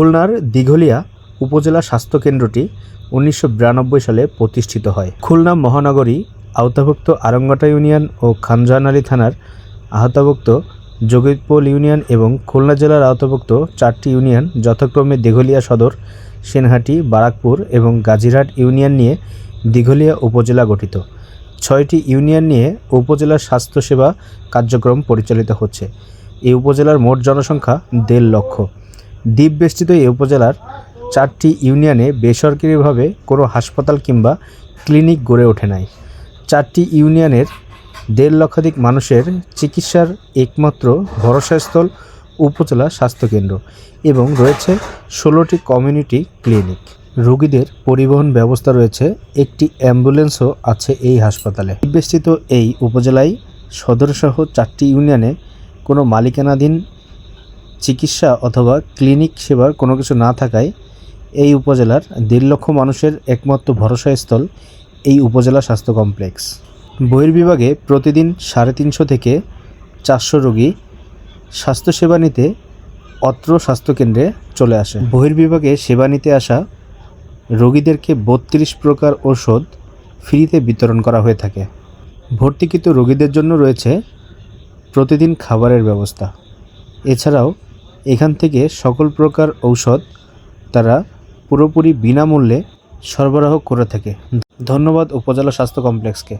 খুলনার দিঘলিয়া উপজেলা স্বাস্থ্য কেন্দ্রটি উনিশশো বিরানব্বই সালে প্রতিষ্ঠিত হয়। খুলনা মহানগরী আওতাভুক্ত আরঙ্গাটা ইউনিয়ন ও খানজাহানআলী থানার আহতাভুক্ত যোগীপোল ইউনিয়ন এবং খুলনা জেলার আওতাভুক্ত চারটি ইউনিয়ন যথাক্রমে দিঘলিয়া সদর, সেনহাটি, বারাকপুর এবং গাজীরহাট ইউনিয়ন নিয়ে দিঘলিয়া উপজেলা গঠিত। ছয়টি ইউনিয়ন নিয়ে উপজেলার স্বাস্থ্যসেবা কার্যক্রম পরিচালিত হচ্ছে। এই উপজেলার মোট জনসংখ্যা দেড় লক্ষ। দ্বীপবেষ্টিত এই উপজেলার চারটি ইউনিয়নে বেসরকারিভাবে কোনো হাসপাতাল কিংবা ক্লিনিক গড়ে ওঠে নাই। চারটি ইউনিয়নের দেড় লক্ষাধিক মানুষের চিকিৎসার একমাত্র ভরসাস্থল উপজেলা স্বাস্থ্যকেন্দ্র এবং রয়েছে ষোলোটি কমিউনিটি ক্লিনিক। রোগীদের পরিবহন ব্যবস্থা রয়েছে, একটি অ্যাম্বুলেন্সও আছে এই হাসপাতালে। বেষ্টিত এই উপজেলায় সদরসহ চারটি ইউনিয়নে কোনো মালিকানাধীন চিকিৎসা অথবা ক্লিনিক সেবার কোনো কিছু না থাকায় এই উপজেলার দেড় লক্ষ মানুষের একমাত্র ভরসাস্থল এই উপজেলা স্বাস্থ্য কমপ্লেক্স। বহির্বিভাগে প্রতিদিন সাড়ে তিনশো থেকে চারশো রোগী স্বাস্থ্যসেবা নিতে অত্র স্বাস্থ্যকেন্দ্রে চলে আসে। বহির্বিভাগে সেবা নিতে আসা রোগীদেরকে বত্রিশ প্রকার ওষুধ ফ্রিতে বিতরণ করা হয়ে থাকে। ভর্তিকৃত রোগীদের জন্য রয়েছে প্রতিদিন খাবারের ব্যবস্থা। এছাড়াও এখান থেকে সকল প্রকার ঔষধ তারা পুরোপুরি বিনামূল্যে সরবরাহ করে থাকে। ধন্যবাদ উপজেলা স্বাস্থ্য কমপ্লেক্সকে।